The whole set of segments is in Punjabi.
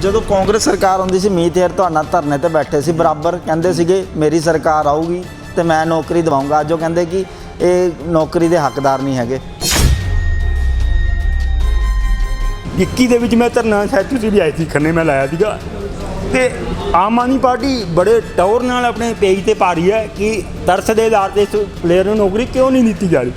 ਜਦੋਂ ਕਾਂਗਰਸ ਸਰਕਾਰ ਆਉਂਦੀ ਸੀ ਮੀਤ ਹੇਰ ਤੁਹਾਡਾ ਧਰਨੇ ਤੇ ਬੈਠੇ ਸੀ, ਬਰਾਬਰ ਕਹਿੰਦੇ ਸੀਗੇ, ਮੇਰੀ ਸਰਕਾਰ ਆਊਗੀ ਤੇ ਮੈਂ ਨੌਕਰੀ ਦਿਵਾਉਂਗਾ ਅੱਜ ਉਹ ਕਹਿੰਦੇ ਕਿ ਇਹ ਨੌਕਰੀ ਦੇ ਹੱਕਦਾਰ ਨਹੀਂ ਹੈਗੇ। 21 ਦੇ ਵਿੱਚ ਮੈਂ ਧਰਨਾ ਸ਼ਾਇਦ ਤੁਸੀਂ ਵੀ ਆਏ ਸੀ, ਖੰਨੇ ਮੈਂ ਲਾਇਆ ਸੀਗਾ। ਤੇ ਆਮ ਆਦਮੀ ਪਾਰਟੀ ਬੜੇ ਟੌਰ ਨਾਲ ਆਪਣੇ ਪੇਜ ਤੇ ਪਾ ਰਹੀ ਹੈ ਕਿ ਤਰਸ ਦੇ ਆਧਾਰ ਤੇ ਇਸ ਪਲੇਅਰ ਨੂੰ ਨੌਕਰੀ ਕਿਉਂ ਨਹੀਂ ਦਿੱਤੀ ਜਾ ਰਹੀ?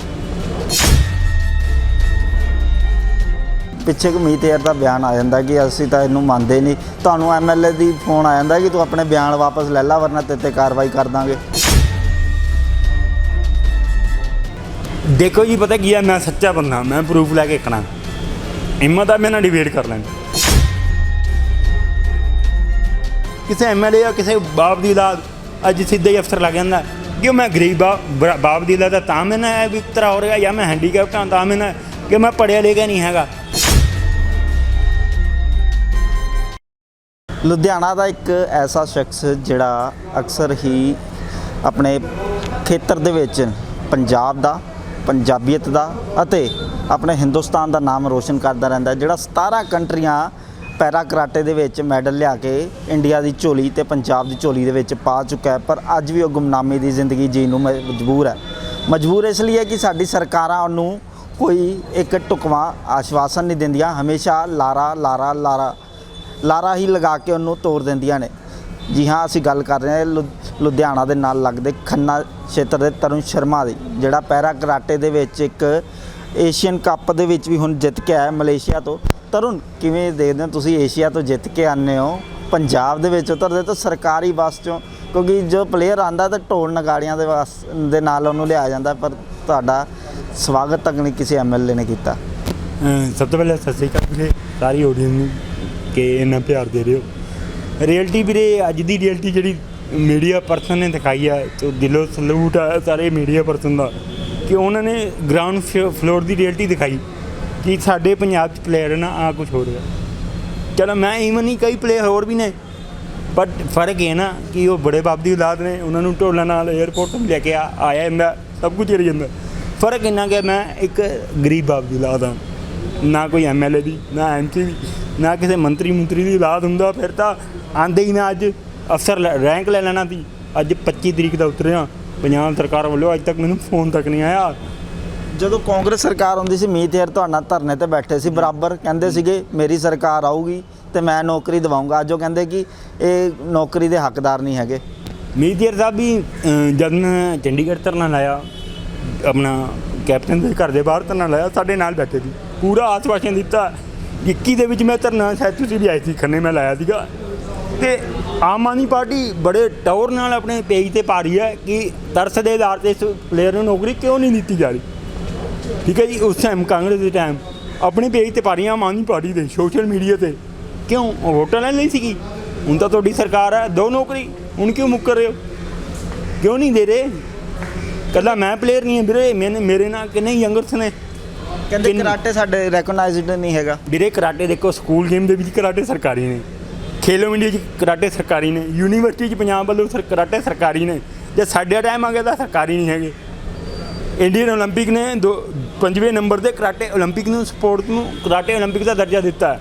ਪਿੱਛੇ ਕੁ ਮੀਤ ਹੇਰ ਦਾ ਬਿਆਨ ਆ ਜਾਂਦਾ ਕਿ ਅਸੀਂ ਤਾਂ ਇਹਨੂੰ ਮੰਨਦੇ ਨਹੀਂ। ਤੁਹਾਨੂੰ ਐਮਐਲਏ ਦੀ ਫੋਨ ਆ ਜਾਂਦਾ ਕਿ ਤੂੰ ਆਪਣੇ ਬਿਆਨ ਵਾਪਸ ਲੈ ਲੈ, ਵਰਨਾ ਤੇਰੇ ਤੇ ਕਾਰਵਾਈ ਕਰ ਦਾਂਗੇ। ਦੇਖੋ ਜੀ, ਪਤਾ ਕੀ ਹੈ ਮੈਂ ਸੱਚਾ ਬੰਦਾ, ਮੈਂ ਪ੍ਰੂਫ ਲੈ ਕੇ ਖੜਾ। ਹਿੰਮਤ ਆ ਮੈਂ ਨਾਲ ਡਿਬੇਟ ਕਰ ਲੈਣ ਕਿਸੇ ਐਮਐਲਏ ਜਾਂ ਕਿਸੇ ਬਾਪ ਦੀ ਔਲਾਦ, ਅੱਜ ਸਿੱਧਾ ਹੀ ਅਫਸਰ ਲੱਗ ਜਾਂਦਾ। ਕਿ ਮੈਂ ਗਰੀਬ ਆ, ਬਰਾ- ਬਾਪ ਦੀ ਔਲਾਦ ਤਾਂ ਮੈਂ ਨਾ ਇਹ ਵੀ ਤਰ੍ਹਾਂ ਹੋ ਰਿਹਾ ਜਾਂ ਮੈਂ ਹੈਂਡੀਕੈਪਟ ਹਾਂ ਤਾਂ ਮੈਂ ਨਾ ਕਿ ਮੈਂ ਪੜਿਆ ਲਿਖਿਆ ਨਹੀਂ ਹੈਗਾ। ਲੁਧਿਆਣਾ ਦਾ ਇੱਕ ਐਸਾ ਸ਼ਖਸ ਜਿਹੜਾ ਅਕਸਰ ਹੀ ਆਪਣੇ ਖੇਤਰ ਦੇ ਵਿੱਚ ਪੰਜਾਬ ਦਾ, ਪੰਜਾਬੀਅਤ ਦਾ ਅਤੇ ਆਪਣੇ ਹਿੰਦੁਸਤਾਨ ਦਾ ਨਾਮ ਰੋਸ਼ਨ ਕਰਦਾ ਰਹਿੰਦਾ ਜਿਹੜਾ 17 ਕੰਟਰੀਆਂ ਪੈਰਾ ਕਰਾਟੇ ਦੇ ਵਿੱਚ ਮੈਡਲ ਲਿਆ ਕੇ ਇੰਡੀਆ ਦੀ ਝੋਲੀ ਤੇ ਪੰਜਾਬ ਦੀ ਝੋਲੀ ਦੇ ਵਿੱਚ ਪਾ ਚੁੱਕਾ ਹੈ, ਪਰ ਅੱਜ ਵੀ ਉਹ ਗੁੰਮਨਾਮੀ ਦੀ ਜ਼ਿੰਦਗੀ ਜੀਣ ਨੂੰ ਮ- ਮਜਬੂਰ ਹੈ। ਮਜਬੂਰ ਇਸ ਲਈ ਹੈ ਕਿ ਸਾਡੀ ਸਰਕਾਰਾਂ ਉਹਨੂੰ ਕੋਈ ਇੱਕ ਟੁਕਵਾ ਆਸ਼ਵਾਸਨ ਨਹੀਂ ਦਿੰਦੀਆਂ, ਹਮੇਸ਼ਾ ਲਾਰਾ ਲਾਰਾ ਲਾਰਾ ਲਾਰਾ ਹੀ ਲਗਾ ਕੇ ਉਹਨੂੰ ਤੋੜ ਦਿੰਦੀਆਂ ਨੇ। ਜੀ ਹਾਂ, ਅਸੀਂ ਗੱਲ ਕਰ ਰਹੇ ਹਾਂ ਲੁ- ਲੁਧਿਆਣਾ ਦੇ ਨਾਲ ਲੱਗਦੇ ਖੰਨਾ ਖੇਤਰ ਦੇ ਤਰੁਣ ਸ਼ਰਮਾ ਦੀ, ਜਿਹੜਾ ਪੈਰਾ ਕਰਾਟੇ ਦੇ ਵਿੱਚ ਇੱਕ ਏਸ਼ੀਅਨ ਕੱਪ ਦੇ ਵਿੱਚ ਵੀ ਹੁਣ ਜਿੱਤ ਕੇ ਆਇਆ ਮਲੇਸ਼ੀਆ ਤੋਂ। ਤਰੁਣ, ਕਿਵੇਂ ਦੇਖਦੇ ਹੋ ਤੁਸੀਂ ਏਸ਼ੀਆ ਤੋਂ ਜਿੱਤ ਕੇ ਆਨੇ ਹੋ? ਪੰਜਾਬ ਦੇ ਵਿੱਚ ਉਤਰਦੇ ਤਾਂ ਸਰਕਾਰੀ ਬੱਸ ਚੋਂ, ਕਿਉਂਕਿ ਜੋ ਪਲੇਅਰ ਆਂਦਾ ਤਾਂ ਢੋਲ ਨਗਾੜੀਆਂ ਦੇ ਵਾਸ, ਦੇ ਨਾਲ ਉਹਨੂੰ ਲਿਆ ਜਾਂਦਾ, ਪਰ ਤੁਹਾਡਾ ਸਵਾਗਤ ਤੱਕ ਨਹੀਂ ਕਿਸੇ ਐਮਐਲਏ ਨੇ ਕੀਤਾ। ਸਭ ਤੋਂ ਪਹਿਲਾਂ ਸਤਿ ਸ਼੍ਰੀ ਅਕਾਲ ਵੀਰੇ ਸਾਰੀ ਆਡੀਅנס ਨੂੰ। ਕਿ ਇੰਨਾ ਪਿਆਰ ਦੇ ਰਹੇ ਹੋ? ਰਿਐਲਿਟੀ ਵੀਰੇ, ਅੱਜ ਦੀ ਰਿਐਲਿਟੀ ਜਿਹੜੀ ਮੀਡੀਆ ਪਰਸਨ ਨੇ ਦਿਖਾਈ ਹੈ ਤੇ ਦਿਲੋਂ ਸਲੂਟ ਆ ਸਾਰੇ ਮੀਡੀਆ ਪਰਸਨ ਦਾ, ਕਿ ਉਹਨਾਂ ਨੇ ਗਰਾਊਂਡ ਫਲੋਰ ਦੀ ਰਿਐਲਿਟੀ ਦਿਖਾਈ, ਕਿ ਸਾਡੇ ਪੰਜਾਬ 'ਚ ਪਲੇਅਰ ਨਾ ਆ ਕੁਝ ਹੋ ਰਿਹਾ। ਚਲੋ ਮੈਂ ਈਵਨ ਹੀ ਕਈ ਪਲੇਅਰ ਹੋਰ ਵੀ ਨੇ ਬਟ ਫ਼ਰਕ ਇਹ ਨਾ ਕਿ ਉਹ ਬੜੇ ਬਾਪ ਦੀ ਔਲਾਦ ਨੇ, ਉਹਨਾਂ ਨੂੰ ਢੋਲਾਂ ਨਾਲ 에ਅਰਪੋਰਟ ਤੋਂ ਲੈ ਕੇ ਆਇਆ ਜਾਂਦਾ, ਸਭ ਕੁਝ ਕਰੀ ਜਾਂਦਾ। ਫ਼ਰਕ ਇੰਨਾ ਕਿ ਮੈਂ ਇੱਕ ਗਰੀਬ ਬਾਪ ਦੀ ਔਲਾਦ ਹਾਂ, ਨਾ ਕੋਈ ਐਮਐਲਏ ਦੀ, ਨਾ ਐਮਪੀ ਦੀ। ਨਾ ਕਿਸੇ ਮੰਤਰੀ ਮੰਤਰੀ ਦੀ ਔਲਾਦ ਹੁੰਦਾ ਫਿਰ ਤਾਂ ਆਂਦੇ ਹੀ ਨਾ ਅੱਜ ਅਫਸਰ ਰੈਂਕ ਲੈ ਲੈਣਾ ਸੀ। ਅੱਜ 25 ਤਰੀਕ ਦਾ ਉਤਰਿਆ। ਪੰਜਾਬ ਸਰਕਾਰ ਵੱਲੋਂ ਅੱਜ ਤੱਕ ਮੈਨੂੰ ਫੋਨ ਤੱਕ ਨਹੀਂ ਆਇਆ। ਜਦੋਂ ਕਾਂਗਰਸ ਸਰਕਾਰ ਹੁੰਦੀ ਸੀ ਮੀਤ ਹੇਰ ਤੁਹਾਡਾ ਧਰਨੇ ਤੇ ਬੈਠੇ ਸੀ ਬਰਾਬਰ ਕਹਿੰਦੇ ਸੀਗੇ ਮੇਰੀ ਸਰਕਾਰ ਆਊਗੀ ਤੇ ਮੈਂ ਨੌਕਰੀ ਦਿਵਾਉਂਗਾ ਅੱਜ ਉਹ ਕਹਿੰਦੇ ਕਿ ਇਹ ਨੌਕਰੀ ਦੇ ਹੱਕਦਾਰ ਨਹੀਂ ਹੈਗੇ। ਮੀਡੀਅਰ ਸਾਹਿਬ ਵੀ ਜਦ ਮੈਂ ਚੰਡੀਗੜ੍ਹ ਧਰਨਾ ਲਾਇਆ ਆਪਣਾ ਕੈਪਟਨ ਦੇ ਘਰ ਦੇ ਬਾਹਰ ਧਰਨਾ ਲਾਇਆ ਸਾਡੇ ਨਾਲ ਬੈਠੇ ਸੀ। ਪੂਰਾ ਆਸ਼ਵਾਸਨ ਦਿੱਤਾ। 21 ਦੇ ਵਿੱਚ ਮੈਂ ਧਰਨਾ ਸ਼ਾਇਦ ਤੁਸੀਂ ਵੀ ਆਏ ਸੀ, ਖੰਨੇ ਮੈਂ ਲਾਇਆ ਸੀਗਾ। ਤੇ ਆਮ ਆਦਮੀ ਪਾਰਟੀ ਬੜੇ ਟੌਰ ਨਾਲ ਆਪਣੇ ਪੇਜ ਤੇ ਪਾ ਰਹੀ ਹੈ ਕਿ ਤਰਸ ਦੇ ਆਧਾਰ ਤੇ ਇਸ ਪਲੇਅਰ ਨੂੰ ਨੌਕਰੀ ਕਿਉਂ ਨਹੀਂ ਦਿੱਤੀ ਜਾ ਰਹੀ? ਠੀਕ ਹੈ ਜੀ, ਉਸ ਟਾਈਮ ਕਾਂਗਰਸ ਦੇ ਟਾਈਮ ਆਪਣੇ ਪੇਜ ਤੇ ਪਾ ਰਹੀ ਆਮ ਆਦਮੀ ਪਾਰਟੀ ਦੇ ਸੋਸ਼ਲ ਮੀਡੀਆ ਤੇ। ਕਿਉਂ? ਵੋਟਾਂ ਲੈਣ ਲਈ ਸੀਗੀ। ਹੁਣ ਤਾਂ ਤੁਹਾਡੀ ਸਰਕਾਰ ਹੈ, ਦੋ ਨੌਕਰੀ, ਹੁਣ ਕਿਉਂ ਮੁੱਕਰ ਰਹੇ ਹੋ? ਕਿਉਂ ਨਹੀਂ ਦੇ ਰਹੇ? ਕੱਲਾ ਮੈਂ ਪਲੇਅਰ ਨਹੀਂ ਹਾਂ ਵੀਰੇ, ਮੈਨੇ ਮੇਰੇ ਨਾਲ ਕਿੰਨੇ ਯੰਗਰਸ ਨੇ। ਕਹਿੰਦੇ ਕਿੰਨ- ਕਰਾਟੇ ਸਾਡੇ ਰੈਕਗਨਾਈਜ਼ਡ ਨਹੀਂ ਹੈਗਾ ਵੀਰੇ ਕਰਾਟੇ ਦੇਖੋ ਸਕੂਲ ਗੇਮ ਦੇ ਵਿੱਚ ਕਰਾਟੇ ਸਰਕਾਰੀ ਨੇ ਖੇਲੋ ਇੰਡੀਆ 'ਚ ਕਰਾਟੇ ਸਰਕਾਰੀ ਨੇ ਯੂਨੀਵਰਸਿਟੀ 'ਚ ਪੰਜਾਬ ਵੱਲੋਂ ਸਰ ਕਰਾਟੇ ਸਰਕਾਰੀ ਨੇ ਜੇ ਸਾਡੇ ਟਾਈਮ ਆ ਗਿਆ ਤਾਂ ਸਰਕਾਰੀ ਨਹੀਂ ਹੈਗੇ ਇੰਡੀਅਨ 올림픽 ਨੇ ਦੋ ਪੰਜਵੇਂ ਨੰਬਰ ਦੇ ਕਰਾਟੇ 올림픽 ਨੂੰ ਸਪੋਰਟ ਨੂੰ ਕਰਾਟੇ 올림픽 ਦਾ ਦਰਜਾ ਦਿੱਤਾ ਹੈ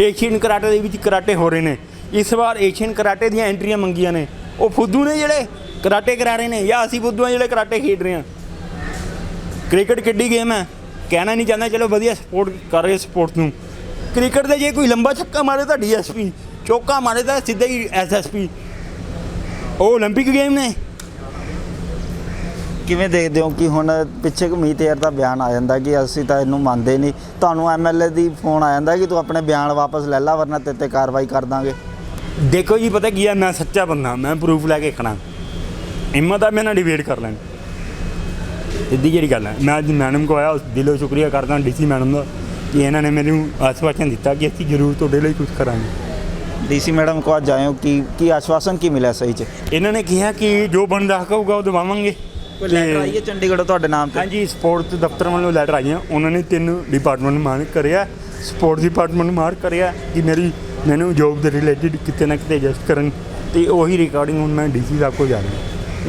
ਏਸ਼ੀਅਨ ਕਰਾਟੇ ਦੇ ਵਿੱਚ ਕਰਾਟੇ ਹੋ ਰਹੇ ਨੇ ਇਸ ਵਾਰ ਏਸ਼ੀਅਨ ਕਰਾਟੇ ਦੀਆਂ ਐਂਟਰੀਆਂ ਮੰਗੀਆਂ ਨੇ ਉਹ ਫੁੱਦੂ ਨੇ ਜਿਹੜੇ ਕਰਾਟੇ ਕਰਾ ਰਹੇ ਨੇ ਜਾਂ ਅਸੀਂ ਫੁੱਦੂ ਆ ਜਿਹੜੇ ਕਰਾਟੇ ਖੇਡ ਰਹੇ ਹਾਂ ਕ੍ਰਿਕਟ ਕਿੱਡੀ ਗੇਮ ਹੈ ਕਹਿਣਾ ਨਹੀਂ ਚਾਹੁੰਦਾ ਚਲੋ ਵਧੀਆ ਸਪੋਰਟ ਕਰ ਰਹੇ ਸਪੋਰਟ ਨੂੰ ਕ੍ਰਿਕਟ ਦੇ ਜੇ ਕੋਈ ਲੰਬਾ ਛੱਕਾ ਮਾਰੇ ਤਾਂ ਡੀਐਸਪੀ ਚੌਕਾ ਮਾਰੇ ਤਾਂ ਸਿੱਧਾ ਹੀ ਐਸਐਸਪੀ ਉਹ 올림픽 ਗੇਮ ਨੇ ਕਿਵੇਂ ਦੇਖਦੇ ਹੋ ਕਿ ਹੁਣ ਪਿੱਛੇ ਕੁ ਮੀਤ ਹੇਰ ਦਾ ਬਿਆਨ ਆ ਜਾਂਦਾ ਕਿ ਅਸੀਂ ਤਾਂ ਇਹਨੂੰ ਮੰਨਦੇ ਨਹੀਂ ਤੁਹਾਨੂੰ ਐਮਐਲਏ ਦੀ ਫੋਨ ਆ ਜਾਂਦਾ ਕਿ ਤੂੰ ਆਪਣੇ ਬਿਆਨ ਵਾਪਸ ਲੈ ਲੈ ਵਰਨਾ ਤੇਰੇ ਤੇ ਕਾਰਵਾਈ ਕਰ ਦਾਂਗੇ ਦੇਖੋ ਜੀ ਪਤਾ ਕੀ ਹੈ ਮੈਂ ਸੱਚਾ ਬੰਦਾ ਮੈਂ ਪ੍ਰੂਫ ਲੈ ਕੇ ਖੜਾ ਹਿੰਮਤ ਆ ਮੈਂ ਨਾਲ ਡਿਬੇਟ ਕਰ ਲੈਣ ਸਿੱਧੀ ਜਿਹੜੀ ਗੱਲ ਹੈ। ਮੈਂ ਅੱਜ ਮੈਡਮ ਕੋ ਆਇਆ ਉਸ ਦਿਲੋਂ ਸ਼ੁਕਰੀਆ ਕਰਦਾ ਡੀਸੀ ਮੈਡਮ ਦਾ ਕਿ ਇਹਨਾਂ ਨੇ ਮੈਨੂੰ ਆਸ਼ਵਾਸਨ ਦਿੱਤਾ ਕਿ ਅਸੀਂ ਜ਼ਰੂਰ ਤੁਹਾਡੇ ਲਈ ਕੁਝ ਕਰਾਂਗੇ। ਡੀਸੀ ਮੈਡਮ ਕੋ ਅੱਜ ਆਏ ਹੋ ਕਿ ਕੀ ਆਸ਼ਵਾਸਨ ਕੀ ਮਿਲਿਆ ਸਹੀ ਚ? ਇਹਨਾਂ ਨੇ ਕਿਹਾ ਕਿ ਜੋ ਬਣਦਾ ਹੱਕ ਹੋਊਗਾ ਉਹ ਦਵਾਵਾਂਗੇ। ਕੋਈ ਲੈਟਰ ਆਈ ਹੈ ਚੰਡੀਗੜ੍ਹੋਂ ਤੁਹਾਡੇ ਨਾਮ ਤੇ? ਹਾਂਜੀ ਸਪੋਰਟਸ ਦਫ਼ਤਰ ਵੱਲੋਂ ਲੈਟਰ ਆਈਆਂ। ਉਹਨਾਂ ਨੇ ਤਿੰਨ ਡਿਪਾਰਟਮੈਂਟ ਮਾਰਕ ਕਰਿਆ। ਸਪੋਰਟਸ ਡਿਪਾਰਟਮੈਂਟ ਮਾਰਕ ਕਰਿਆ ਕਿ ਮੇਰੀ ਮੈਨੂੰ ਜੋਬ ਦੇ ਰਿਲੇਟਡ ਕਿਤੇ ਨਾ ਕਿਤੇ ਐਡਜਸਟ ਕਰਨ। ਤੇ ਉਹੀ ਰਿਕਾਰਡਿੰਗ ਹੁਣ ਮੈਂ ਡੀਸੀ ਸਾਹਿਬ ਕੋ ਜਾ ਰਿਹਾ।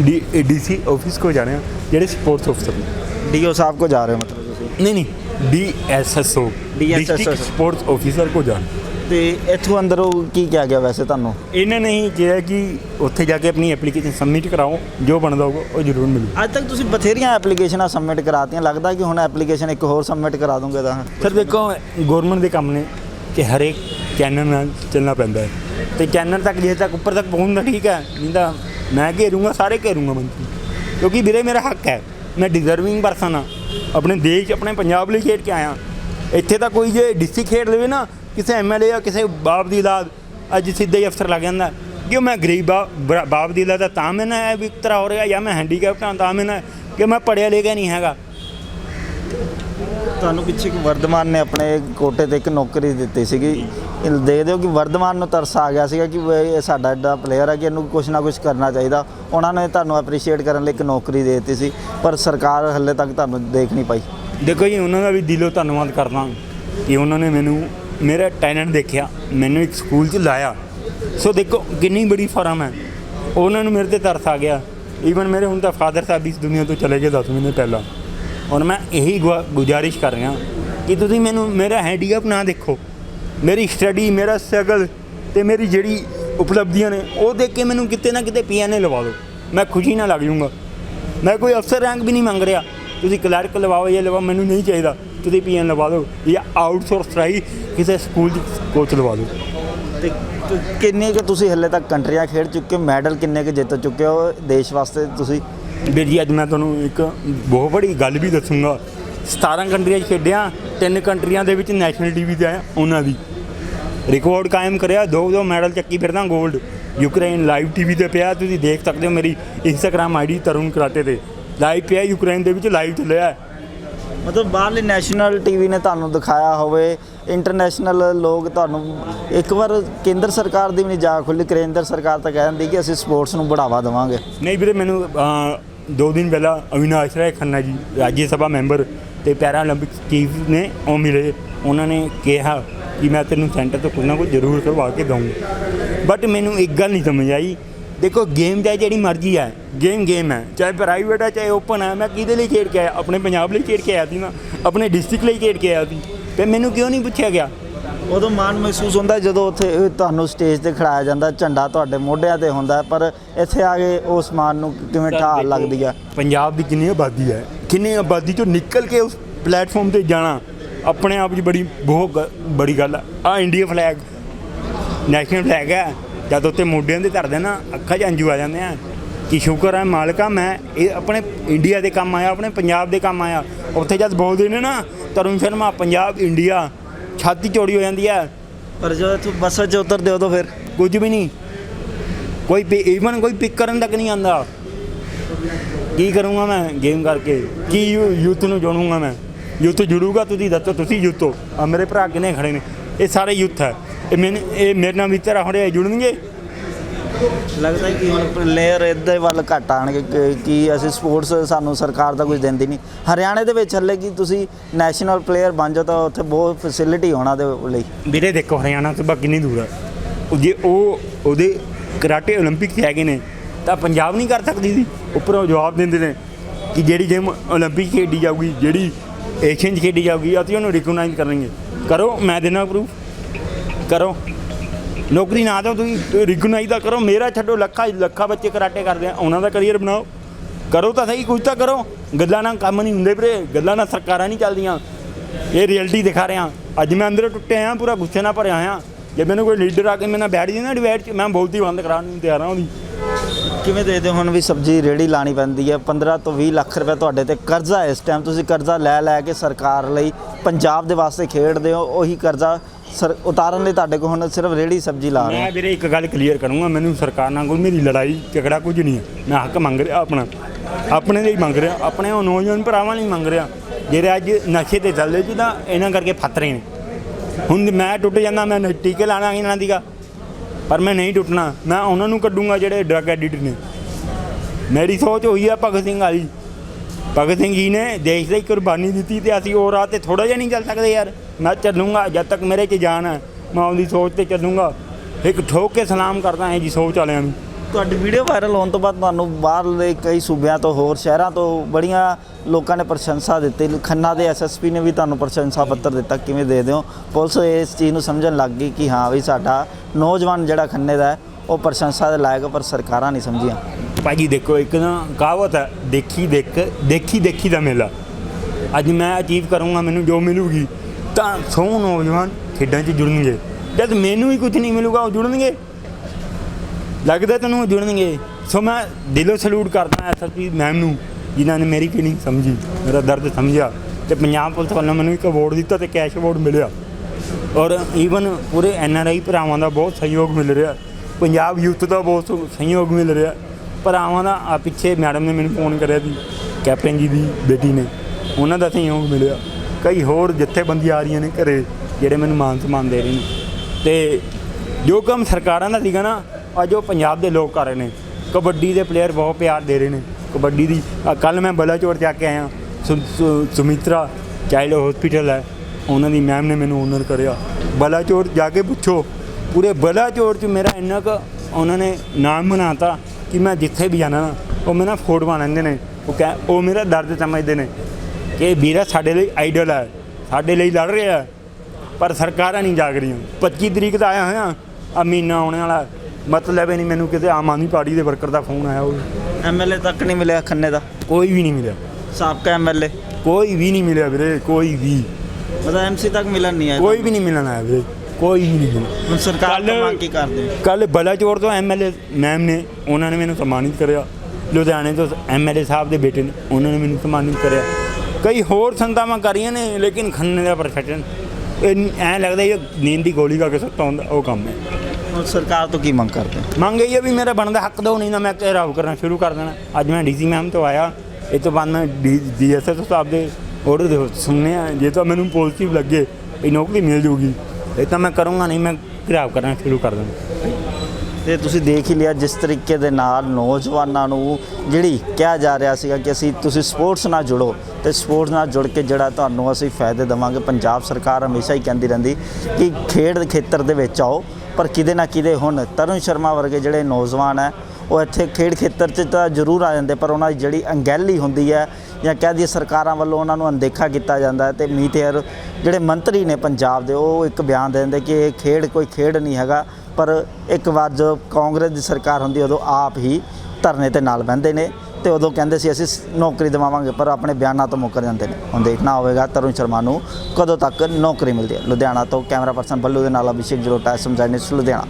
ਡੀ ਡੀਸੀ ਆਫਿਸ ਕੋ ਜਾ ਰਿਹਾ। ਜਿਹੜੇ ਸਪੋਰਟਸ ਅਫਸਰ ਨੇ? ਡੀਓ ਸਾਹਿਬ ਕੋ ਜਾ ਰਹੇ ਹੋ ਮਤਲਬ ਤੁਸੀਂ? ਨਹੀਂ ਨਹੀਂ ਡੀਐਸਐਸਓ DSSO ਸਪੋਰਟਸ ਆਫਿਸਰ ਕੋ ਜਾ ਰਿਹਾ ਤੇ ਇੱਥੋਂ ਅੰਦਰੋਂ ਕੀ ਕਿਹਾ ਗਿਆ ਵੈਸੇ ਤੁਹਾਨੂੰ? ਇਹਨਾਂ ਨੇ ਹੀ ਕਿਹਾ ਕਿ ਉੱਥੇ ਜਾ ਕੇ ਆਪਣੀ ਐਪਲੀਕੇਸ਼ਨ ਸਬਮਿਟ ਕਰਾਓ ਜੋ ਬਣਦਾ ਹੋਊਗਾ ਉਹ ਜ਼ਰੂਰ ਮਿਲੂ। ਅੱਜ ਤੱਕ ਤੁਸੀਂ ਬਥੇਰੀਆਂ ਐਪਲੀਕੇਸ਼ਨਾਂ ਸਬਮਿਟ ਕਰਾਤੀਆਂ ਲੱਗਦਾ ਕਿ ਹੁਣ ਐਪਲੀਕੇਸ਼ਨ ਇੱਕ ਹੋਰ ਸਬਮਿਟ ਕਰਾ ਦੋਗੇ ਤਾਂ। ਸਰ ਦੇਖੋ ਗਵਰਨਮੈਂਟ ਦੇ ਕੰਮ ਨੇ ਕਿ ਹਰੇਕ ਚੈਨਲ ਨਾਲ ਚੱਲਣਾ ਪੈਂਦਾ ਹੈ। ਤੇ ਚੈਨਲ ਤੱਕ ਜੇ ਤੱਕ ਉੱਪਰ ਤੱਕ ਪਹੁੰਚਦਾ ਠੀਕ ਹੈ ਨਹੀਂ ਤਾਂ ਮੈਂ ਘੇਰੂੰਗਾ ਸਾਰੇ ਘੇਰੂੰਗਾ ਮੰਤਰੀ। ਕਿਉਂਕਿ ਵੀਰੇ ਮੇਰਾ ਹੱਕ ਹੈ। ਮੈਂ ਡਿਜ਼ਰਵਿੰਗ ਪਰਸਨ ਆ ਆਪਣੇ ਦੇਸ਼, ਆਪਣੇ ਪੰਜਾਬ ਲਈ ਖੇਡ ਕੇ ਆਇਆ। ਇੱਥੇ ਤਾਂ ਕੋਈ ਜੇ ਡਿਸਟ੍ਰਿਕਟ ਖੇਡ ਲਵੇ ਨਾ, ਕਿਸੇ ਐਮਐਲਏ ਜਾਂ ਕਿਸੇ ਬਾਪ ਦੀ ਲਾਦ ਅੱਜ ਸਿੱਧਾ ਹੀ ਅਫਸਰ ਲੱਗ ਜਾਂਦਾ। ਕਿਉਂ ਮੈਂ ਗਰੀਬ ਬਾ- ਬਾਪ ਦੀ ਲਾਦ ਦਾ ਤਾਂ ਮੈਂ ਨਾ ਵੀ ਤਰ੍ਹਾਂ ਹੋ ਰਿਹਾ, ਜਾਂ ਮੈਂ ਹੈਂਡੀਕੈਪਟ ਹਾਂ, ਤਾਂ ਮੈਂ ਨਾ ਕਿ ਮੈਂ ਪੜ੍ਹਿਆ ਲਿਖਿਆ ਨਹੀਂ ਹੈਗਾ। ਤੁਹਾਨੂੰ ਪਿੱਛੇ ਇੱਕ ਵਰਧਮਾਨ ਨੇ ਆਪਣੇ ਕੋਟੇ ਤੇ ਇੱਕ ਨੌਕਰੀ ਦਿੱਤੀ ਸੀਗੀ। ਦੇ ਦਿਓ ਕਿ ਵਰਧਮਾਨ ਨੂੰ ਤਰਸ ਆ ਗਿਆ ਸੀਗਾ ਕਿ ਇਹ ਸਾਡਾ ਐਡਾ ਪਲੇਅਰ ਹੈ ਕਿ ਇਹਨੂੰ ਕੁਝ ਨਾ ਕੁਝ ਕਰਨਾ ਚਾਹੀਦਾ। ਉਹਨਾਂ ਨੇ ਤੁਹਾਨੂੰ ਐਪਰੀਸ਼ੀਏਟ ਕਰਨ ਲਈ ਇੱਕ ਨੌਕਰੀ ਦੇ ਦਿੱਤੀ ਸੀ, ਪਰ ਸਰਕਾਰ ਹੱਲੇ ਤੱਕ ਤੁਹਾਨੂੰ ਦੇਖ ਨਹੀਂ ਪਾਈ। ਦੇਖੋ ਜੀ, ਉਹਨਾਂ ਦਾ ਵੀ ਦਿਲੋਂ ਧੰਨਵਾਦ ਕਰਦਾ ਕਿ ਉਹਨਾਂ ਨੇ ਮੈਨੂੰ, ਮੇਰਾ ਟੈਲੈਂਟ ਦੇਖਿਆ, ਮੈਨੂੰ ਇੱਕ ਸਕੂਲ 'ਚ ਲਾਇਆ। ਸੋ ਦੇਖੋ, ਕਿੰਨੀ ਬੜੀ ਫਰਮ ਹੈ। ਉਹਨਾਂ ਨੂੰ ਮੇਰੇ ਤੇ ਤਰਸ ਆ ਗਿਆ। ਈਵਨ ਮੇਰੇ ਹੁਣ ਤਾਂ ਫਾਦਰ ਸਾਹਿਬ ਇਸ ਦੁਨੀਆ ਤੋਂ ਚਲੇ ਗਏ 10 ਮਹੀਨੇ ਪਹਿਲਾਂ। ਔਰ ਮੈਂ ਇਹੀ ਗੁਆ- ਗੁਜ਼ਾਰਿਸ਼ ਕਰ ਰਿਹਾ ਕਿ ਤੁਸੀਂ ਮੈਨੂੰ ਮੇਰਾ ਹੈਂਡੀਕੈਪ ਨਾ ਦੇਖੋ। ਮੇਰੀ ਸਟੱਡੀ ਮੇਰਾ ਸਟਰਗਲ ਤੇ ਮੇਰੀ ਜਿਹੜੀ ਉਪਲਬਧੀਆਂ ਨੇ ਉਹ ਦੇਖ ਕੇ ਮੈਨੂੰ ਕਿਤੇ ਨਾ ਕਿਤੇ ਪੀਐਨਏ ਲਵਾ ਦਿਓ। ਮੈਂ ਖੁਸ਼ੀ ਨਾਲ ਲੱਗ ਜਾਊਂਗਾ। ਮੈਂ ਕੋਈ ਅਫਸਰ ਰੈਂਕ ਵੀ ਨਹੀਂ ਮੰਗ ਰਿਹਾ। ਤੁਸੀਂ ਕਲਰਕ ਲਵਾਓ ਜਾਂ ਲਵਾਓ ਮੈਨੂੰ ਨਹੀਂ ਚਾਹੀਦਾ। ਤੁਸੀਂ ਪੀਐਨ ਲਵਾ ਦਿਓ ਜਾਂ ਆਊਟਸੋਰਸ ਰਾਈ ਕਿਸੇ ਸਕੂਲ 'ਚ ਕੋਚ ਲਵਾ ਦਿਓ। ਤੇ ਕਿੰਨੇ ਕੁ ਤੁਸੀਂ ਹੱਲੇ ਤੱਕ ਕੰਟਰੀਆਂ ਖੇਡ ਚੁੱਕੇ ਹੋ? ਮੈਡਲ ਕਿੰਨੇ ਕੁ ਜਿੱਤ ਚੁੱਕੇ ਹੋ? ਦੇਸ਼ ਵਾਸਤੇ ਤੁਸੀਂ ਵੀਰ ਜੀ ਅੱਜ ਮੈਂ ਤੁਹਾਨੂੰ ਇੱਕ ਬਹੁਤ ਬੜੀ ਗੱਲ ਵੀ ਦੱਸੂੰਗਾ। 17 ਕੰਟਰੀਆਂ 'ਚ ਖੇਡਿਆ ਤਿੰਨ ਕੰਟਰੀਆਂ ਦੇ ਵਿੱਚ ਨੈਸ਼ਨਲ ਟੀਵੀ ਤੇ ਆਇਆ ਉਹਨਾਂ ਦੀ। ਰਿਕਾਰਡ ਕਾਇਮ ਕਰਿਆ ਦੋ ਦੋ ਮੈਡਲ ਚੱਕੀ ਫਿਰਦਾ 골ਡ ਯੂਕਰੇਨ ਲਾਈਵ ਟੀਵੀ ਤੇ ਪਿਆ ਤੁਸੀਂ ਦੇਖ ਸਕਦੇ ਹੋ ਮੇਰੀ ਇੰਸਟਾਗ੍ਰam ਆਈਡੀ ਤਰੁਣ ਕਰਾਟੇ ਤੇ। ਲਾਈਵ ਪਿਆ ਯੂਕਰੇਨ ਦੇ ਵਿੱਚ ਲਾਈਵ ਚੱਲਿਆ। ਮਤਲਬ ਬਾਹਰਲੀ ਨੈਸ਼ਨਲ ਟੀਵੀ ਨੇ ਤੁਹਾਨੂੰ ਦਿਖਾਇਆ ਹੋਵੇ ਇੰਟਰਨੈਸ਼ਨਲ ਲੋਕ ਤੁਹਾਨੂੰ ਇੱਕ ਵਾਰ ਕੇਂਦਰ ਸਰਕਾਰ ਦੀ ਵੀ ਨਹੀਂ ਜਾ ਖੁੱਲੀ ਕੇਂਦਰ ਸਰਕਾਰ ਤਾਂ ਕਹਿ ਦਿੰਦੀ ਕਿ ਅਸੀਂ ਸਪੋਰਟਸ ਨੂੰ ਬੜਾਵਾ ਦੇਵਾਂਗੇ। ਨਹੀਂ ਵੀਰੇ ਮੈਨੂੰ ਦੋ ਦਿਨ ਪਹਿਲਾਂ ਅਵਿਨਾਸ਼ ਰਾਏ ਖੰਨਾ ਜੀ ਰਾਜ ਸਭਾ ਮੈਂਬਰ ਤੇ ਪੈਰਾਲੰਪਿਕ ਚੀਫ ਨੇ ਉਹ ਮਿਲੇ। ਉਹਨਾਂ ਨੇ ਕਿਹਾ ਕਿ ਮੈਂ ਤੈਨੂੰ ਸੈਂਟਰ ਤੋਂ ਕੁਝ ਨਾ ਕੁਝ ਜ਼ਰੂਰ ਕਰਵਾ ਕੇ ਦਊਂਗਾ। ਬਟ ਮੈਨੂੰ ਇੱਕ ਗੱਲ ਨਹੀਂ ਸਮਝ ਆਈ। ਦੇਖੋ ਗੇਮ ਦਾ ਜਿਹੜੀ ਮਰਜ਼ੀ ਹੈ ਗੇਮ ਗੇਮ ਹੈ ਚਾਹੇ ਪ੍ਰਾਈਵੇਟ ਹੈ ਚਾਹੇ ਓਪਨ ਹੈ ਮੈਂ ਕਿਹਦੇ ਲਈ ਖੇਡ ਕੇ ਆਇਆ? ਆਪਣੇ ਪੰਜਾਬ ਲਈ ਖੇਡ ਕੇ ਆਇਆ ਸੀ ਨਾ ਆਪਣੇ ਡਿਸਟ੍ਰਿਕਟ ਲਈ ਖੇਡ ਕੇ ਆਇਆ ਸੀ। ਤੇ ਮੈਨੂੰ ਕਿਉਂ ਨਹੀਂ ਪੁੱਛਿਆ ਗਿਆ? ਉਦੋਂ ਮਾਣ ਮਹਿਸੂਸ ਹੁੰਦਾ ਜਦੋਂ ਉੱਥੇ ਤੁਹਾਨੂੰ ਸਟੇਜ ਤੇ ਖੜਾਇਆ ਜਾਂਦਾ ਝੰਡਾ ਤੁਹਾਡੇ ਮੋਢਿਆਂ ਤੇ ਹੁੰਦਾ ਪਰ ਇੱਥੇ ਆ ਕੇ ਉਸ ਮਾਣ ਨੂੰ ਕਿਵੇਂ ਢਾਲ ਲੱਗਦੀ ਆ? ਪੰਜਾਬ ਦੀ ਕਿੰਨੀ ਆਬਾਦੀ ਹੈ। ਕਿੰਨੀ ਆਬਾਦੀ ਚੋਂ ਨਿਕਲ ਕੇ ਉਸ ਪਲੇਟਫਾਰਮ ਤੇ ਜਾਣਾ ਆਪਣੇ ਆਪ 'ਚ ਬੜੀ ਬਹੁਤ ਬੜੀ ਗੱਲ ਆ। ਆ ਇੰਡੀਆ ਫਲੈਗ ਨੈਸ਼ਨਲ ਫਲੈਗ ਹੈ ਜਦ ਉੱਤੇ ਮੋਢਿਆਂ ਤੇ ਧਰਦੇ ਨਾ ਅੱਖਾਂ 'ਚ ਅੰਜੂ ਆ ਜਾਂਦੇ ਆ ਕਿ ਸ਼ੁਕਰ ਹੈ ਮਾਲਕਾ ਮੈਂ ਇਹ ਆਪਣੇ ਇੰਡੀਆ ਦੇ ਕੰਮ ਆਇਆ ਆਪਣੇ ਪੰਜਾਬ ਦੇ ਕੰਮ ਆਇਆ। ਉੱਥੇ ਜਦ ਬੋਲਦੇ ਨੇ ਨਾ ਤਰੁਣ ਸ਼ਰਮਾ ਪੰਜਾਬ ਇੰਡੀਆ ਛਾਤੀ ਚੌੜੀ ਹੋ ਜਾਂਦੀ ਹੈ ਪਰ ਜਦੋਂ ਇੱਥੋਂ ਬੱਸ 'ਚ ਉਤਰਦੇ ਉਦੋਂ ਫਿਰ? ਕੁਝ ਵੀ ਨਹੀਂ। ਕੋਈ ਈਵਨ ਕੋਈ ਪਿਕ ਕਰਨ ਤੱਕ ਨਹੀਂ ਆਂਦਾ ਕੀ ਕਰੂੰਗਾ ਮੈਂ ਗੇਮ ਕਰਕੇ ਕੀ ਯੂਥ ਨੂੰ ਜੋੜੂੰਗਾ ਮੈਂ ਯੂਥ ਜੁੜੂਗਾ ਤੁਸੀਂ ਦੱਸੋ ਤੁਸੀਂ ਯੂਥ ਹੋ ਆ ਮੇਰੇ ਭਰਾ ਕਿਨੇ ਖੜੇ ਨੇ ਇਹ ਸਾਰੇ ਯੂਥ ਹੈ ਇਹ ਮੈਨ ਇਹ ਮੇਰੇ ਨਾਲ ਮਿੱਤਰ ਹੋ ਰਹੇ ਜੁੜਨਗੇ ਲੱਗਦਾ ਹੈ ਕਿ ਹੁਣ ਪਲੇਅਰ ਇੱਧਰ ਵੱਲ ਘੱਟ ਆਣਗੇ ਕਿ- ਕਿ ਅਸੀਂ ਸਪੋਰਟਸ ਸਾਨੂੰ ਸਰਕਾਰ ਦਾ ਕੁਝ ਦਿੰਦੀ ਨਹੀਂ ਹਰਿਆਣੇ ਦੇ ਵਿੱਚ ਹੱਲੇ ਕਿ ਤੁਸੀਂ ਨੈਸ਼ਨਲ ਪਲੇਅਰ ਬਣ ਜਾਓ ਤਾਂ ਉੱਥੇ ਬਹੁਤ ਫੈਸਿਲਿਟੀ ਹੋਣਾ ਦੇ ਲਈ ਵੀਰੇ ਦੇਖੋ ਹਰਿਆਣਾ ਤੋਂ ਬਾ ਕਿੰਨੀ ਦੂਰ ਹੈ ਉਹ ਜੇ ਉਹ ਉਹਦੇ ਕਰਾਟੇ 올림픽 'ਚ ਹੈਗੇ ਨੇ ਤਾਂ ਪੰਜਾਬ ਨਹੀਂ ਕਰ ਸਕਦੀ ਸੀ ਉੱਪਰੋਂ ਜਵਾਬ ਦਿੰਦੇ ਨੇ ਕਿ ਜਿਹੜੀ ਗੇਮ 올림픽 ਖੇਡੀ ਜਾਊਗੀ ਜਿਹੜੀ ਏਸ਼ੀਅਨ 'ਚ ਖੇਡੀ ਜਾਊਗੀ ਅਸੀਂ ਉਹਨੂੰ ਰਿਕਗਨਾਈਜ਼ ਕਰਾਂਗੇ ਕਰੋ ਮੈਂ ਦੇਣਾ ਪ੍ਰੂਫ ਕਰੋ ਨੌਕਰੀ ਨਾ ਦਿਓ ਤੁਸੀਂ ਰਿਕਗਨਾਈਜ਼ ਤਾਂ ਕਰੋ ਮੇਰਾ ਛੱਡੋ ਲੱਖਾਂ ਲੱਖਾਂ ਬੱਚੇ ਕਰਾਟੇ ਕਰਦੇ ਆ ਉਹਨਾਂ ਦਾ ਕਰੀਅਰ ਬਣਾਓ ਕਰੋ ਤਾਂ ਸਹੀ ਕੁਝ ਤਾਂ ਕਰੋ ਗੱਲਾਂ ਨਾਲ ਕੰਮ ਨਹੀਂ ਹੁੰਦੇ ਵੀਰੇ ਗੱਲਾਂ ਨਾਲ ਸਰਕਾਰਾਂ ਨਹੀਂ ਚੱਲਦੀਆਂ ਇਹ ਰਿਐਲਿਟੀ ਦਿਖਾ ਰਿਹਾ ਅੱਜ ਮੈਂ ਅੰਦਰੋਂ ਟੁੱਟਿਆ ਆ ਪੂਰਾ ਗੁੱਸੇ ਨਾਲ ਭਰਿਆ ਆ ਜੇ ਮੈਨੂੰ ਕੋਈ ਲੀਡਰ ਆ ਕੇ ਮੇਰੇ ਨਾਲ ਬੈਠ ਜੇ ਨਾ ਡਿਬੇਟ 'ਚ ਮੈਂ ਬੋਲਤੀ ਬੰਦ ਕਰਾਉਣ ਨੂੰ ਤਿਆਰ ਆ ਉਹਦੀ ਕਿਵੇਂ ਦੇਖਦੇ ਹੋ ਹੁਣ ਵੀ ਸਬਜ਼ੀ ਰੇੜੀ ਲਾਣੀ ਪੈਂਦੀ ਹੈ? 15 ਤੋਂ 20 ਲੱਖ ਰੁਪਏ ਤੁਹਾਡੇ ਤੇ ਕਰਜ਼ਾ ਇਸ ਟਾਈਮ ਤੁਸੀਂ ਕਰਜ਼ਾ ਲੈ ਲੈ ਕੇ ਸਰਕਾਰ ਲਈ ਪੰਜਾਬ ਦੇ ਵਾਸਤੇ ਖੇਡਦੇ ਹੋ, ਉਹੀ ਕਰਜ਼ਾ ਸਰ ਉਤਾਰਨ ਲਈ ਤੁਹਾਡੇ ਕੋਲ ਹੁਣ ਸਿਰਫ ਰੇੜੀ ਸਬਜ਼ੀ ਲਾ ਰਹੇ ਹੋ। ਮੈਂ ਵੀਰੇ ਇੱਕ ਗੱਲ ਕਲੀਅਰ ਕਰੂੰਗਾ, ਮੈਨੂੰ ਸਰਕਾਰ ਨਾਲ ਕੋਈ ਮੇਰੀ ਲੜਾਈ, ਝਗੜਾ ਕੁਝ ਨਹੀਂ ਹੈ। ਮੈਂ ਹੱਕ ਮੰਗ ਰਿਹਾ ਆਪਣਾ। ਆਪਣੇ ਲਈ ਮੰਗ ਰਿਹਾ, ਆਪਣੇ ਉਹ ਨੌਜਵਾਨ ਭਰਾਵਾਂ ਲਈ ਮੰਗ ਰਿਹਾ। ਜਿਹੜੇ ਅੱਜ ਨਸ਼ੇ ਤੇ ਚੱਲਦੇ ਜੀ ਤਾਂ ਇਹਨਾਂ ਕਰਕੇ ਫਤਰੇ ਨੇ। ਹੁਣ ਮੈਂ ਟੁੱਟ ਜਾਂਦਾ, ਮੈਂ ਨ- ਟੀਕੇ ਲਾਣਾ ਇਹਨਾਂ ਦੀਗਾ ਪਰ ਮੈਂ ਨਹੀਂ ਟੁੱਟਣਾ, ਮੈਂ ਉਹਨਾਂ ਨੂੰ ਕੱਢੂੰਗਾ ਜਿਹੜੇ ਡਰਗ ਐਡਿਕਟ ਨੇ। ਮੇਰੀ ਸੋਚ ਉਹੀ ਆ ਭਗਤ ਸਿੰਘ ਵਾਲੀ। ਭਗਤ ਸਿੰਘ ਜੀ ਨੇ ਦੇਸ਼ ਲਈ ਕੁਰਬਾਨੀ ਦਿੱਤੀ ਤੇ ਅਸੀਂ ਉਹ ਰਾਹ ਤੇ ਥੋੜਾ ਜਿਹਾ ਨਹੀਂ ਚੱਲ ਸਕਦੇ ਯਾਰ। ਮੈਂ ਚੱਲੂੰਗਾ, ਜਦ ਤੱਕ ਮੇਰੇ 'ਚ ਜਾਨ ਹੈ ਮੈਂ ਉਹਦੀ ਸੋਚ ਤੇ ਚੱਲੂੰਗਾ। ਇੱਕ ਠੋਕ ਕੇ ਸਲਾਮ ਕਰਦਾ ਹੈ ਜੀ ਸੋਚ ਵਾਲਿਆਂ ਨੂੰ। ਤੁਹਾਡੀ ਵੀਡੀਓ ਵਾਇਰਲ ਹੋਣ ਤੋਂ ਬਾਅਦ ਤੁਹਾਨੂੰ ਬਾਹਰਲੇ ਕਈ ਸੂਬਿਆਂ ਤੋਂ, ਹੋਰ ਸ਼ਹਿਰਾਂ ਤੋਂ ਬੜੀਆਂ ਲੋਕਾਂ ਨੇ ਪ੍ਰਸ਼ੰਸਾ ਦਿੱਤੀ। ਖੰਨਾ ਦੇ ਐਸਐਸਪੀ ਨੇ ਵੀ ਤੁਹਾਨੂੰ ਪ੍ਰਸ਼ੰਸਾ ਪੱਤਰ ਦਿੱਤਾ। ਕਿਵੇਂ ਦੇ ਦਿਓ ਪੁਲਿਸ ਇਸ ਚੀਜ਼ ਨੂੰ ਸਮਝਣ ਲੱਗ ਗਈ ਕਿ ਹਾਂ ਵੀ ਸਾਡਾ ਨੌਜਵਾਨ ਜਿਹੜਾ ਖੰਨੇ ਦਾ ਉਹ ਪ੍ਰਸ਼ੰਸਾ ਦੇ ਲਾਇਕ ਪਰ ਸਰਕਾਰਾਂ ਨਹੀਂ ਸਮਝੀਆਂ। ਭਾਜੀ ਦੇਖੋ, ਇੱਕ ਨਾ ਕਹਾਵਤ ਹੈ, ਦੇਖੀ ਦੇਖ, ਦੇਖੀ ਦੇਖੀ ਦਾ ਮੇਲਾ। ਅੱਜ ਮੈਂ ਅਚੀਵ ਕਰੂੰਗਾ, ਮੈਨੂੰ ਜੋ ਮਿਲੂਗੀ, ਤਾਂ ਸੌ ਨੌਜਵਾਨ ਖੇਡਾਂ 'ਚ ਜੁੜਨਗੇ। ਜਦ ਮੈਨੂੰ ਹੀ ਕੁਝ ਨਹੀਂ ਮਿਲੂਗਾ, ਉਹ ਜੁੜਨਗੇ। ਲੱਗਦਾ ਤੈਨੂੰ ਜੁੜਨਗੇ। ਸੋ ਮੈਂ ਦਿਲੋਂ ਸਲੂਟ ਕਰਦਾ ਐਸਐਸਪੀ ਮੈਮ ਨੂੰ, ਜਿਨ੍ਹਾਂ ਨੇ ਮੇਰੀ ਫੀਲਿੰਗ ਸਮਝੀ, ਮੇਰਾ ਦਰਦ ਸਮਝਿਆ। ਤੇ ਪੰਜਾਬ ਪੁਲਿਸ ਵੱਲੋਂ ਮੈਨੂੰ ਇੱਕ ਅਵਾਰਡ ਦਿੱਤਾ ਤੇ ਕੈਸ਼ ਅਵਾਰਡ ਮਿਲਿਆ। ਔਰ ਈਵਨ ਪੂਰੇ ਐਨਆਰਆਈ ਭਰਾਵਾਂ ਦਾ ਬਹੁਤ ਸਹਿਯੋਗ ਮਿਲ ਰਿਹਾ। ਪੰਜਾਬ ਯੂਥ ਦਾ ਬਹੁਤ ਸਹਿਯੋਗ ਮਿਲ ਰਿਹਾ। ਭਰਾਵਾਂ ਦਾ ਆ ਪਿੱਛੇ ਮੈਡਮ ਨੇ ਮੈਨੂੰ ਫੋਨ ਕਰਿਆ ਸੀ ਕੈਪਟਨ ਜੀ ਦੀ ਬੇਟੀ ਨੇ। ਉਹਨਾਂ ਦਾ ਸਹਿਯੋਗ ਮਿਲਿਆ। ਕਈ ਹੋਰ ਜਥੇਬੰਦੀ ਆ ਰਹੀਆਂ ਨੇ ਘਰੇ, ਜਿਹੜੇ ਮੈਨੂੰ ਮਾਨ ਸਨਮਾਨ ਦੇ ਰਹੇ ਨੇ। ਤੇ ਜੋ ਕੰਮ ਸਰਕਾਰਾਂ ਦਾ ਸੀਗਾ ਨਾ ਅੱਜ ਉਹ ਪੰਜਾਬ ਦੇ ਲੋਕ ਕਰ ਰਹੇ ਨੇ। ਕਬੱਡੀ ਦੇ ਪਲੇਅਰ ਬਹੁਤ ਪਿਆਰ ਦੇ ਰਹੇ ਨੇ। ਕਬੱਡੀ ਦੀ ਕੱਲ ਮੈਂ ਬਲਾਚੌਰ ਜਾ ਕੇ ਆਇਆ। ਸੁ- ਸੁਮਿਤਰਾ ਚਾਈਲਡ ਹਸਪੀਟਲ ਹੈ। ਉਹਨਾਂ ਦੀ ਮੈਮ ਨੇ ਮੈਨੂੰ ਓਨਰ ਕਰਿਆ। ਬਲਾਚੌਰ ਜਾ ਕੇ ਪੁੱਛੋ। ਪੂਰੇ ਬਲਾਚੌਰ 'ਚ ਮੇਰਾ ਇੰਨਾ ਕੁ ਉਹਨਾਂ ਨੇ ਨਾਮ ਬਣਾਤਾ ਕਿ ਮੈਂ ਜਿੱਥੇ ਵੀ ਜਾਣਾ ਨਾ, ਉਹ ਮੇਰਾ ਫੋਟੋਆਂ ਲੈਂਦੇ ਨੇ। ਉਹ ਕਹਿ, ਉਹ ਮੇਰਾ ਦਰਦ ਸਮਝਦੇ ਨੇ ਕਿ ਵੀਰਾ ਸਾਡੇ ਲਈ ਆਈਡਲ ਹੈ। ਸਾਡੇ ਲਈ ਲੜ ਰਿਹਾ ਪਰ ਸਰਕਾਰਾਂ ਨਹੀਂ ਜਾਗ ਰਹੀਆਂ। 25 ਤਰੀਕ ਦਾ ਆਇਆ ਹੋਇਆ। ਆ ਮਹੀਨਾ ਆਉਣ ਵਾਲਾ ਮਤਲਬ ਹੀ ਨਹੀਂ ਮੈਨੂੰ ਕਿਤੇ ਆਮ ਆਦਮੀ ਪਾਰਟੀ ਦੇ ਵਰਕਰ ਦਾ ਫੋਨ ਆਇਆ ਉਹ ਐਮਐਲਏ ਤੱਕ ਨਹੀਂ ਮਿਲਿਆ ਖੰਨੇ ਦਾ। ਕੋਈ ਵੀ ਨਹੀਂ ਮਿਲਿਆ। ਸਾਬਕਾ ਐਮਐਲਏ ਕੋਈ ਵੀ ਨਹੀਂ ਮਿਲਿਆ ਵੀਰੇ ਕੋਈ ਵੀ। ਮਤਲਬ ਐਮਸੀ ਤੱਕ ਮਿਲਣ ਨਹੀਂ ਆਇਆ। ਕੋਈ ਵੀ ਨਹੀਂ ਮਿਲਣ ਆਇਆ ਵੀਰੇ ਕੋਈ ਵੀ ਨਹੀਂ ਮਿਲਿਆ। ਹੁਣ ਸਰਕਾਰ ਤੋਂ ਕੱਲ੍ਹ- ਮੰਗ ਕੀ ਕਰਦੇ ਹੋ? ਕੱਲ ਬਲਾਚੌਰ ਤੋਂ ਐਮਐਲਏ ਮੈਮ ਨੇ ਉਹਨਾਂ ਨੇ ਮੈਨੂੰ ਸਨਮਾਨਿਤ ਕਰਿਆ। ਲੁਧਿਆਣੇ ਤੋਂ ਐਮਐਲਏ ਸਾਹਿਬ ਦੇ ਬੇਟੇ ਨੇ ਉਹਨਾਂ ਨੇ ਮੈਨੂੰ ਸਨਮਾਨਿਤ ਕਰਿਆ। ਕਈ ਹੋਰ ਸੰਤਾਵਾਂ ਕਰੀਆਂ ਨੇ ਲੇਕਿਨ ਖੰਨੇ ਦਾ ਇਹ ਐਂ ਲੱਗਦਾ ਇਹ ਨੀਂਦ ਦੀ ਗੋਲੀ ਖਾ ਕੇ ਸੁੱਤਾ ਹੁੰਦਾ ਉਹ ਕੰਮ ਹੈ। ਹੁਣ ਸਰਕਾਰ ਤੋਂ ਕੀ ਮੰਗ ਕਰਦੇ ਹੋ? ਮੰਗ ਇਹ ਹੈ ਵੀ ਮੇਰਾ ਬਣਦਾ ਹੱਕ ਦਿਓ ਨਹੀਂ ਤਾਂ ਮੈਂ ਘੇਰਾਓ ਕਰਨਾ ਸ਼ੁਰੂ ਕਰ ਦੇਣਾ। ਅੱਜ ਮੈਂ ਡੀਸੀ ਮੈਮ ਤੋਂ ਆਇਆ। ਇਹ ਤੋਂ ਬਾਅਦ ਮੈਂ ਡੀਐਸਐਸ ਸਾਹਿਬ ਦੇ ਆਰਡਰ ਦੇ ਸੁਣਨੇ ਆ। ਜੇ ਤਾਂ ਮੈਨੂੰ ਪੋਜ਼ਿਟਿਵ ਲੱਗੇ ਵੀ ਨੌਕਰੀ ਮਿਲ ਜੂਗੀ ਇਹ ਤਾਂ ਮੈਂ ਕਰੂੰਗਾ ਨਹੀਂ ਮੈਂ ਘੇਰਾਓ ਕਰਨਾ ਸ਼ੁਰੂ ਕਰ ਦੇਣਾ। ਤੇ ਤੁਸੀਂ ਦੇਖ ਹੀ ਲਿਆ ਜਿਸ ਤਰੀਕੇ ਦੇ ਨਾਲ ਨੌਜਵਾਨਾਂ ਨੂੰ ਜਿਹੜੀ ਕਿਹਾ ਜਾ ਰਿਹਾ ਸੀਗਾ ਕਿ ਅਸੀਂ ਤੁਸੀਂ ਸਪੋਰਟਸ ਨਾਲ ਜੁੜੋ ਤੇ ਸਪੋਰਟਸ ਨਾਲ ਜੁੜ ਕੇ ਜਿਹੜਾ ਤੁਹਾਨੂੰ ਅਸੀਂ ਫਾਇਦੇ ਦੇਵਾਂਗੇ। ਪੰਜਾਬ ਸਰਕਾਰ ਹਮੇਸ਼ਾ ਹੀ ਕਹਿੰਦੀ ਰਹਿੰਦੀ ਕਿ ਖੇਡ ਦੇ ਖੇਤਰ ਦੇ ਵਿੱਚ ਆਓ। ਪਰ ਕਿਤੇ ਨਾ ਕਿਤੇ ਹੁਣ ਤਰੁਣ ਸ਼ਰਮਾ ਵਰਗੇ ਜਿਹੜੇ ਨੌਜਵਾਨ ਹੈ, ਉਹ ਇੱਥੇ ਖੇਡ ਖੇਤਰ 'ਚ ਤਾਂ ਜ਼ਰੂਰ ਆ ਜਾਂਦੇ, ਪਰ ਉਹਨਾਂ ਦੀ ਜਿਹੜੀ ਅੰਗੈਲੀ ਹੁੰਦੀ ਹੈ ਜਾਂ ਕਹਿ ਦਈਏ ਸਰਕਾਰਾਂ ਵੱਲੋਂ ਉਹਨਾਂ ਨੂੰ ਅਣਦੇਖਾ ਕੀਤਾ ਜਾਂਦਾ ਹੈ ਤੇ ਮੀਤ ਜਿਹੜੇ ਮੰਤਰੀ ਨੇ ਪੰਜਾਬ ਦੇ, ਉਹ ਇੱਕ ਬਿਆਨ ਦਿੰਦੇ ਕਿ ਇਹ ਖੇਡ ਕੋਈ ਖੇਡ ਨਹੀਂ ਹੈਗਾ, ਪਰ ਇੱਕ ਵਾਰ ਜੋ ਕਾਂਗਰਸ ਦੀ ਸਰਕਾਰ ਹੁੰਦੀ ਉਦੋਂ ਆਪ ਹੀ ਧਰਨੇ ਤੇ ਨਾਲ ਬਹਿੰਦੇ ਨੇ। ਤੇ ਉਦੋਂ ਕਹਿੰਦੇ ਸੀ, ਅਸੀਂ ਨੌਕਰੀ ਦਿਵਾਵਾਂਗੇ, ਪਰ ਆਪਣੇ ਬਿਆਨਾਂ ਤੋਂ ਮੁੱਕਰ ਜਾਂਦੇ ਨੇ। ਹੁਣ ਦੇਖਣਾ ਹੋਵੇਗਾ ਤਰੁਣ ਸ਼ਰਮਾ ਨੂੰ ਕਦੋਂ ਤੱਕ ਨੌਕਰੀ ਮਿਲਦੀ ਹੈ। ਲੁਧਿਆਣਾ ਤੋਂ ਕੈਮਰਾ ਪਰਸਨ ਬੱਲੂ ਦੇ ਨਾਲ ਅਭਿਸ਼ੇਕ ਜਲੋਟਾ ਸਮਝਾਈ ਨਿਊਜ਼, ਲੁਧਿਆਣਾ।